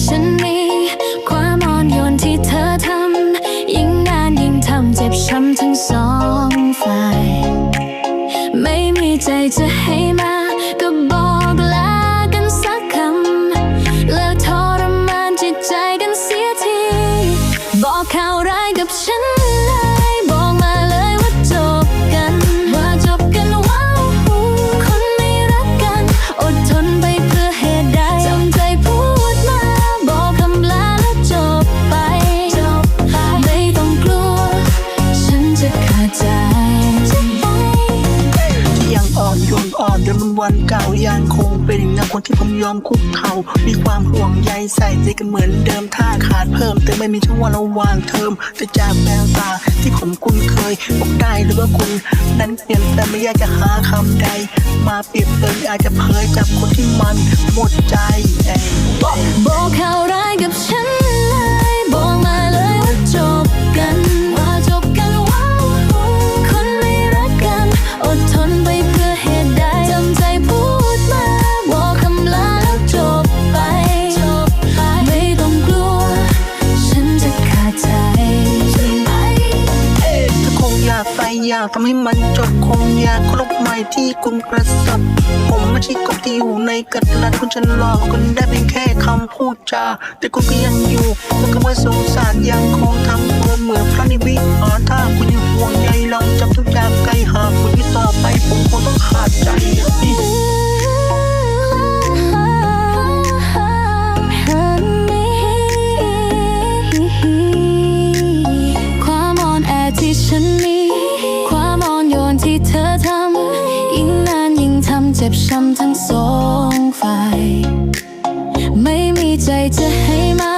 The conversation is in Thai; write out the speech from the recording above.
ฉันมีความอ่อนโยนที่เธอทำ ยิ่งนานยิ่งทำเจ็บช้ำทั้งสองฝ่าย ไม่มีใจจะให้มาก็บอกลากันสักคำ แล้วทรมานจิตใจกันเสียที บอกข่าวร้ายกับฉัน ใจที่ยังอ่อนโยนอ่อนเดิมมันวันเก่ายังคงเป็นอย่างนั้นคนที่ผมยอมคุกเข่ามีความห่วงใยใส่ใจกันเหมือนเดิมถ้าขาดเพิ่มแต่ไม่มีช่องว่างระหว่างเทอมแต่จากแววตาที่ผมคุ้นเคยบอกได้หรือว่าคุณ นั้นเปลี่ยนแต่ไม่อยากจะหาคำใด มาเปรียบเปรยบอาจจะเผยจากคนที่มันหมดใจเอ้บอกเขาวร้ายกับ อยากทำให้มันจบคงอยากครบใหม่ที่คุณกระสบผมไม่ใช่กบที่อยู่ในกระดานคุณจะหลอกกันได้เป็นแค่คำพูดจาแต่คุณก็ยังอยู่แล้วก็ไม่สงสารยังคงทำตัวเหมือนพระนิวิ บช้ำทั้งสองฝ่าย ไม่มีใจจะให้มา